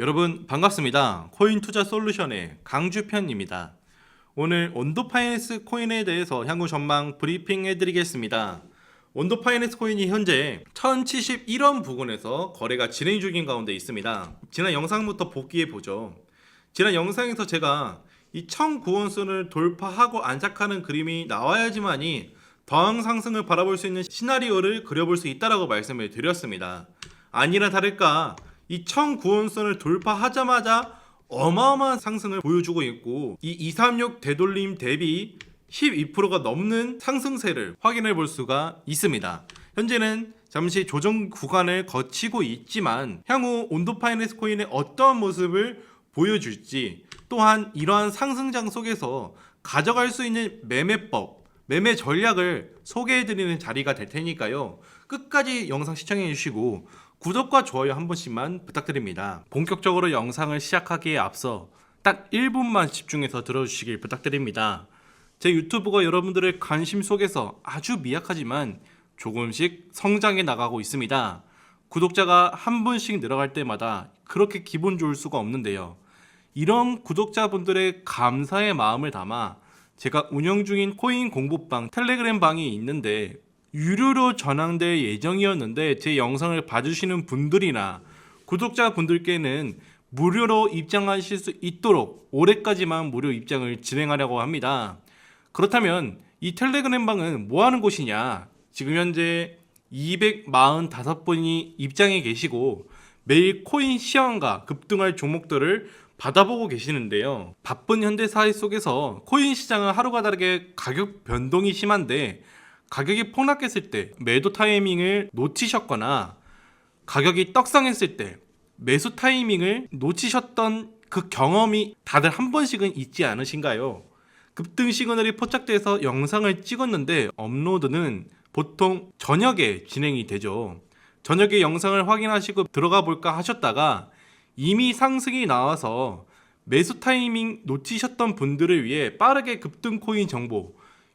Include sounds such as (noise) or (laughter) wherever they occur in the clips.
여러분 반갑습니다. 코인 투자 솔루션의 강주편입니다. 오늘 온도 파이낸스 코인에 대해서 향후 전망 브리핑 해드리겠습니다. 온도 파이낸스 코인이 현재 1071원 부근에서 거래가 진행 중인 가운데 있습니다. 지난 영상부터 복귀해 보죠. 지난 영상에서 제가 이 1009원 선을 돌파하고 안착하는 그림이 나와야지만이 더항 상승을 바라볼 수 있는 시나리오를 그려볼 수 있다라고 말씀을 드렸습니다. 아니나 다를까 이 1009원선을 돌파하자마자 어마어마한 상승을 보여주고 있고 이 236 되돌림 대비 12%가 넘는 상승세를 확인해 볼 수가 있습니다. 현재는 잠시 조정 구간을 거치고 있지만 향후 온도 파이낸스 코인의 어떠한 모습을 보여줄지 또한 이러한 상승장 속에서 가져갈 수 있는 매매법, 매매 전략을 소개해 드리는 자리가 될 테니까요. 끝까지 영상 시청해 주시고 구독과 좋아요 한 번씩만 부탁드립니다. 본격적으로 영상을 시작하기에 앞서 딱 1분만 집중해서 들어주시길 부탁드립니다. 제 유튜브가 여러분들의 관심 속에서 아주 미약하지만 조금씩 성장해 나가고 있습니다. 구독자가 한 분씩 늘어갈 때마다 그렇게 기분 좋을 수가 없는데요. 이런 구독자분들의 감사의 마음을 담아 제가 운영 중인 코인 공부방 텔레그램 방이 있는데 유료로 전환될 예정이었는데 제 영상을 봐주시는 분들이나 구독자 분들께는 무료로 입장하실 수 있도록 올해까지만 무료 입장을 진행하려고 합니다. 그렇다면 이 텔레그램 방은 뭐 하는 곳이냐? 지금 현재 245분이 입장해 계시고 매일 코인 시황과 급등할 종목들을 받아보고 계시는데요. 바쁜 현대 사회 속에서 코인 시장은 하루가 다르게 가격 변동이 심한데 가격이 폭락했을 때 매도 타이밍을 놓치셨거나 가격이 떡상했을 때 매수 타이밍을 놓치셨던 그 경험이 다들 한 번씩은 있지 않으신가요? 급등 시그널이 포착돼서 영상을 찍었는데 업로드는 보통 저녁에 진행이 되죠. 저녁에 영상을 확인하시고 들어가 볼까 하셨다가 이미 상승이 나와서 매수 타이밍 놓치셨던 분들을 위해 빠르게 급등 코인 정보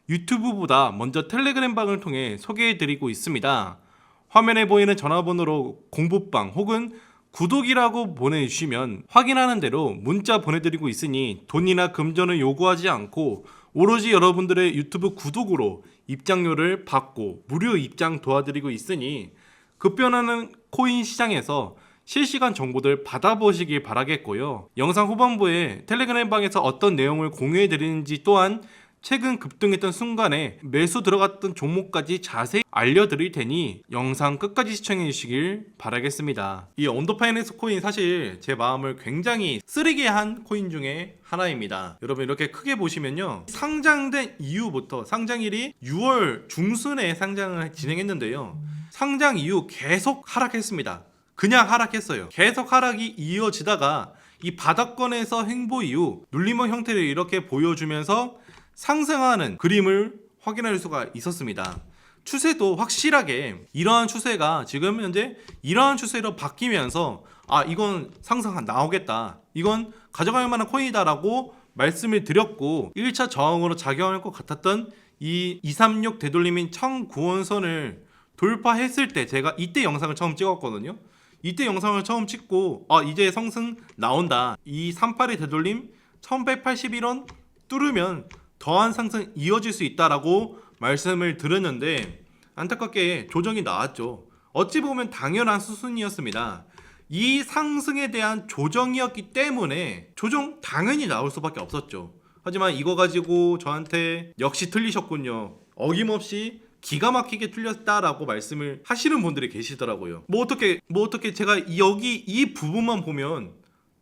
유튜브보다 먼저 텔레그램 방을 통해 소개해 드리고 있습니다. 화면에 보이는 전화번호로 공부방 혹은 구독이라고 보내주시면 확인하는 대로 문자 보내드리고 있으니 돈이나 금전을 요구하지 않고 오로지 여러분들의 유튜브 구독으로 입장료를 받고 무료 입장 도와드리고 있으니 급변하는 코인 시장에서 실시간 정보들 받아보시길 바라겠고요. 영상 후반부에 텔레그램 방에서 어떤 내용을 공유해 드리는지 또한 최근 급등했던 순간에 매수 들어갔던 종목까지 자세히 알려드릴 테니 영상 끝까지 시청해 주시길 바라겠습니다. 이 온도 파이낸스 코인 사실 제 마음을 굉장히 쓰리게 한 코인 중에 하나입니다. 여러분 이렇게 크게 보시면요. 상장된 이후부터 상장일이 6월 중순에 상장을 진행했는데요. 상장 이후 계속 하락했습니다. 그냥 하락했어요. 계속 하락이 이어지다가 이 바닥권에서 횡보 이후 눌림목 형태를 이렇게 보여주면서 상승하는 그림을 확인할 수가 있었습니다. 추세도 확실하게 이러한 추세가 지금 현재 이러한 추세로 바뀌면서 아 이건 상승 나오겠다. 이건 가져갈 만한 코인이다라고 말씀을 드렸고 1차 저항으로 작용할 것 같았던 이 236 되돌림인 1009원선을 돌파했을 때 제가 이때 영상을 처음 찍었거든요. 이때 영상을 처음 찍고 아 이제 상승 나온다. 이 38의 되돌림 1181원 뚫으면 더한 상승 이어질 수 있다라고 말씀을 드렸는데 안타깝게 조정이 나왔죠. 어찌 보면 당연한 수순이었습니다. 이 상승에 대한 조정이었기 때문에 조정 당연히 나올 수밖에 없었죠. 하지만 이거 가지고 저한테 역시 틀리셨군요. 어김없이 기가 막히게 틀렸다라고 말씀을 하시는 분들이 계시더라고요. 뭐 어떻게 뭐 어떻게 제가 여기 이 부분만 보면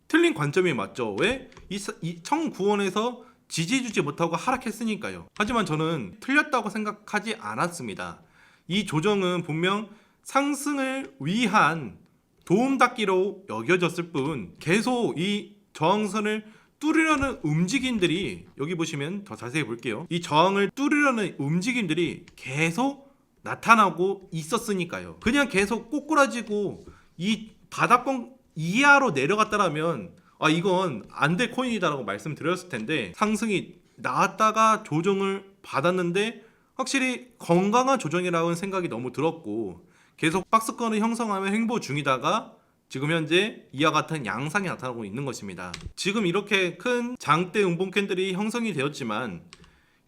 틀린 관점이 맞죠. 왜? 이, 이 청구원에서 지지해주지 못하고 하락했으니까요. 하지만 저는 틀렸다고 생각하지 않았습니다. 이 조정은 분명 상승을 위한 도움닫기로 여겨졌을 뿐 계속 이 저항선을 뚫으려는 움직임들이 여기 보시면 더 자세히 볼게요. 이 저항을 뚫으려는 움직임들이 계속 나타나고 있었으니까요. 그냥 계속 꼬꾸라지고 이 바닥권 이하로 내려갔다라면 아 이건 안 될 코인이다라고 말씀드렸을 텐데 상승이 나왔다가 조정을 받았는데 확실히 건강한 조정이라는 생각이 너무 들었고 계속 박스권을 형성하며 횡보 중이다가 지금 현재 이와 같은 양상이 나타나고 있는 것입니다. 지금 이렇게 큰 장대 음봉 캔들이 형성이 되었지만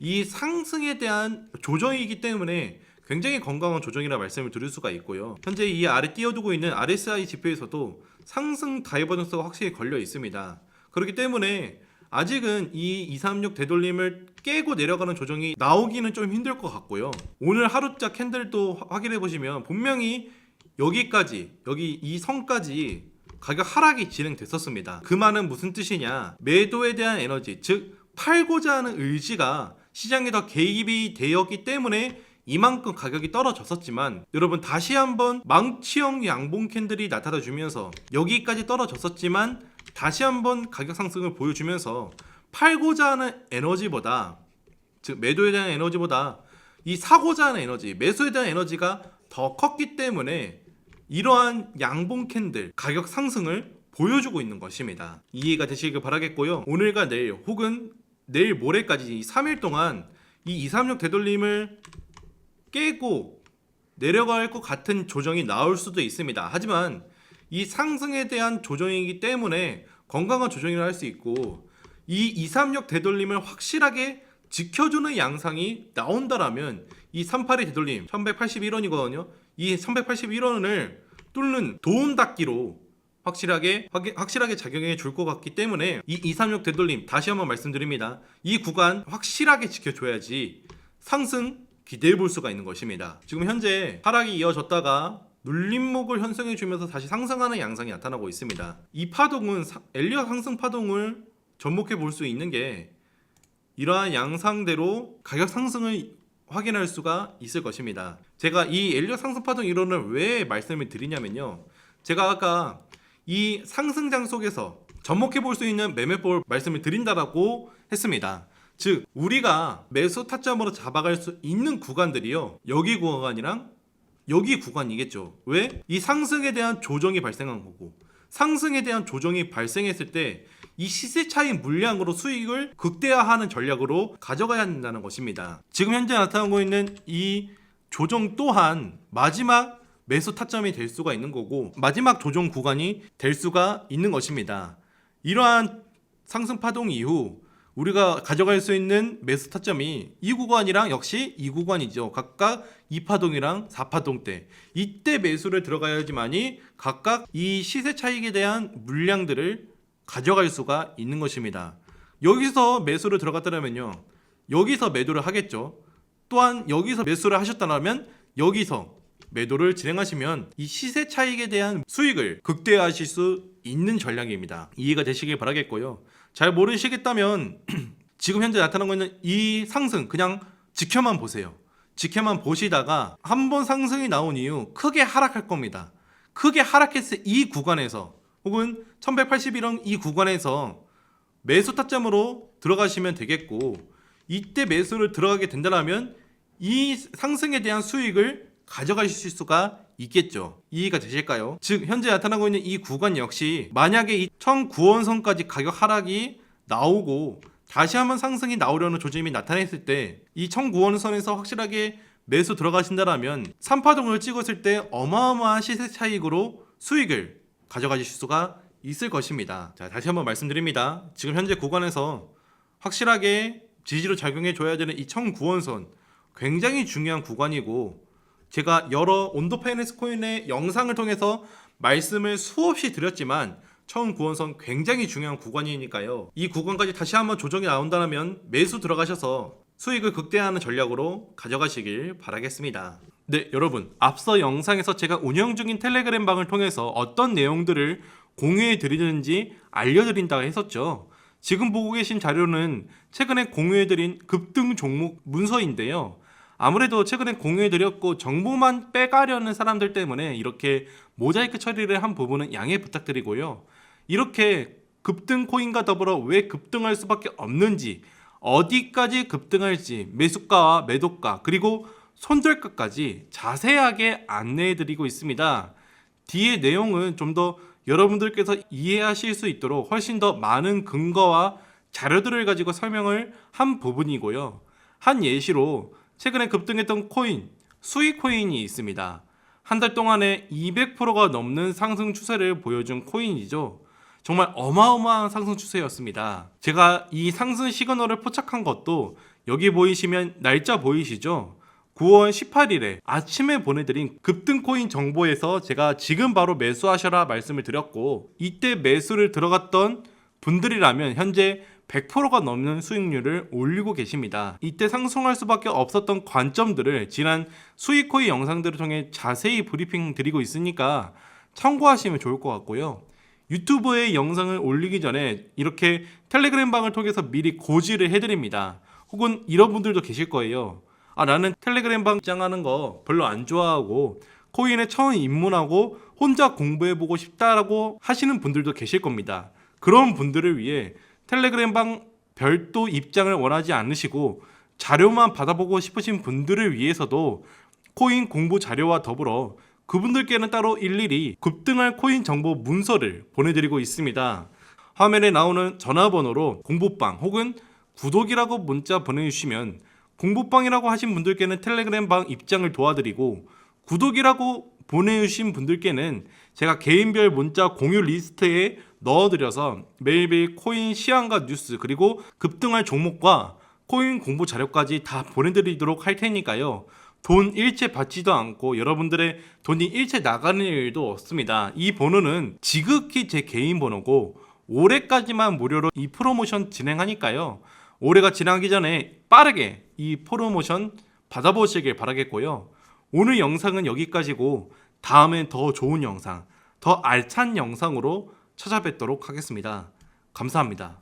이 상승에 대한 조정이기 때문에 굉장히 건강한 조정이라 말씀을 드릴 수가 있고요. 현재 이 아래 띄워두고 있는 RSI 지표에서도 상승 다이버전스가 확실히 걸려 있습니다. 그렇기 때문에 아직은 이 236 되돌림을 깨고 내려가는 조정이 나오기는 좀 힘들 것 같고요. 오늘 하루짜 캔들도 확인해 보시면 분명히 여기까지 여기 이 선까지 가격 하락이 진행됐었습니다. 그 말은 무슨 뜻이냐? 매도에 대한 에너지, 즉 팔고자 하는 의지가 시장에 더 개입이 되었기 때문에 이만큼 가격이 떨어졌었지만 여러분 다시 한번 망치형 양봉 캔들이 나타나 주면서 여기까지 떨어졌었지만 다시 한번 가격 상승을 보여주면서 팔고자 하는 에너지보다 즉 매도에 대한 에너지보다 이 사고자 하는 에너지, 매수에 대한 에너지가 더 컸기 때문에 이러한 양봉 캔들 가격 상승을 보여주고 있는 것입니다. 이해가 되시길 바라겠고요. 오늘과 내일 혹은 내일 모레까지 이 3일 동안 이 236 되돌림을 깨고 내려갈 것 같은 조정이 나올 수도 있습니다. 하지만 이 상승에 대한 조정이기 때문에 건강한 조정이라 할 수 있고 이 236 되돌림을 확실하게 지켜주는 양상이 나온다라면 이 382 되돌림 1181원이거든요. 이 1181원을 뚫는 도움 닫기로 확실하게 확- 확실하게 작용해 줄 것 같기 때문에 이 236 되돌림 다시 한번 말씀드립니다. 이 구간 확실하게 지켜줘야지 상승 기대해 볼 수가 있는 것입니다. 지금 현재 하락이 이어졌다가 눌림목을 형성해 주면서 다시 상승하는 양상이 나타나고 있습니다. 이 파동은 사- 엘리엇 상승 파동을 접목해 볼 수 있는 게 이러한 양상대로 가격 상승을 확인할 수가 있을 것입니다. 제가 이 엘리엇 상승 파동 이론을 왜 말씀을 드리냐면요. 제가 아까 이 상승장 속에서 접목해 볼 수 있는 매매법을 말씀을 드린다라고 했습니다. 즉 우리가 매수 타점으로 잡아갈 수 있는 구간들이요. 여기 구간이랑 여기 구간이겠죠. 왜? 이 상승에 대한 조정이 발생한 거고 상승에 대한 조정이 발생했을 때 이 시세 차이 물량으로 수익을 극대화하는 전략으로 가져가야 된다는 것입니다. 지금 현재 나타나고 있는 이 조정 또한 마지막 매수 타점이 될 수가 있는 거고 마지막 조정 구간이 될 수가 있는 것입니다. 이러한 상승 파동 이후 우리가 가져갈 수 있는 매수 타점이 이 구간이랑 역시 이 구간이죠. 각각 2파동이랑 4파동 때 이때 매수를 들어가야지만이 각각 이 시세 차익에 대한 물량들을 가져갈 수가 있는 것입니다. 여기서 매수를 들어갔다면요. 여기서 매도를 하겠죠. 또한 여기서 매수를 하셨다면 여기서 매도를 진행하시면 이 시세 차익에 대한 수익을 극대화하실 수 있는 전략입니다. 이해가 되시길 바라겠고요. 잘 모르시겠다면 (clears throat) 지금 현재 나타나고 있는 이 상승 그냥 지켜만 보세요. 지켜만 보시다가 한 번 상승이 나온 이후 크게 하락할 겁니다. 크게 하락했을 이 구간에서 혹은 1181원 이 구간에서 매수 타점으로 들어가시면 되겠고 이때 매수를 들어가게 된다면 이 상승에 대한 수익을 가져가실 수가 있겠죠. 이해가 되실까요? 즉 현재 나타나고 있는 이 구간 역시 만약에 이 1009원선까지 가격 하락이 나오고 다시 한번 상승이 나오려는 조짐이 나타났을 때 이 1009원선에서 확실하게 매수 들어가신다라면 3파동을 찍었을 때 어마어마한 시세 차익으로 수익을 가져가실 수가 있을 것입니다. 자, 다시 한번 말씀드립니다. 지금 현재 구간에서 확실하게 지지로 작용해 줘야 되는 이 1009원선 굉장히 중요한 구간이고 제가 여러 온도 파이낸스 코인의 영상을 통해서 말씀을 수없이 드렸지만 1009원선 굉장히 중요한 구간이니까요. 이 구간까지 다시 한번 조정이 나온다면 매수 들어가셔서 수익을 극대화하는 전략으로 가져가시길 바라겠습니다. 네, 여러분. 앞서 영상에서 제가 운영 중인 텔레그램 방을 통해서 어떤 내용들을 공유해 드리는지 알려드린다고 했었죠. 지금 보고 계신 자료는 최근에 공유해 드린 급등 종목 문서인데요. 아무래도 최근에 공유해 드렸고 정보만 빼가려는 사람들 때문에 이렇게 모자이크 처리를 한 부분은 양해 부탁드리고요. 이렇게 급등 코인과 더불어 왜 급등할 수밖에 없는지 어디까지 급등할지 매수가와 매도가 그리고 손절가까지 자세하게 안내해 드리고 있습니다. 뒤에 내용은 좀 더 여러분들께서 이해하실 수 있도록 훨씬 더 많은 근거와 자료들을 가지고 설명을 한 부분이고요. 한 예시로 최근에 급등했던 코인, 수익 코인이 있습니다. 한 달 동안에 200%가 넘는 상승 추세를 보여준 코인이죠. 정말 어마어마한 상승 추세였습니다. 제가 이 상승 시그널을 포착한 것도 여기 보이시면 날짜 보이시죠? 9월 18일에 아침에 보내드린 급등 코인 정보에서 제가 지금 바로 매수하셔라 말씀을 드렸고 이때 매수를 들어갔던 분들이라면 현재 100%가 넘는 수익률을 올리고 계십니다. 이때 상승할 수밖에 없었던 관점들을 지난 수익 코인 영상들을 통해 자세히 브리핑 드리고 있으니까 참고하시면 좋을 것 같고요. 유튜브에 영상을 올리기 전에 이렇게 텔레그램 방을 통해서 미리 고지를 해드립니다. 혹은 이런 분들도 계실 거예요. 아 나는 텔레그램 방 입장하는 거 별로 안 좋아하고 코인에 처음 입문하고 혼자 공부해보고 싶다라고 하시는 분들도 계실 겁니다. 그런 분들을 위해 텔레그램 방 별도 입장을 원하지 않으시고 자료만 받아보고 싶으신 분들을 위해서도 코인 공부 자료와 더불어 그분들께는 따로 일일이 급등할 코인 정보 문서를 보내드리고 있습니다. 화면에 나오는 전화번호로 공부방 혹은 구독이라고 문자 보내주시면 공부방이라고 하신 분들께는 텔레그램 방 입장을 도와드리고 구독이라고 보내주신 분들께는 제가 개인별 문자 공유 리스트에 넣어드려서 매일매일 코인 시황과 뉴스 그리고 급등할 종목과 코인 공부 자료까지 다 보내드리도록 할 테니까요. 돈 일체 받지도 않고 여러분들의 돈이 일체 나가는 일도 없습니다. 이 번호는 지극히 제 개인 번호고 올해까지만 무료로 이 프로모션 진행하니까요. 올해가 지나기 전에 빠르게 이 프로모션 받아보시길 바라겠고요. 오늘 영상은 여기까지고 다음엔 더 좋은 영상, 더 알찬 영상으로 찾아뵙도록 하겠습니다. 감사합니다.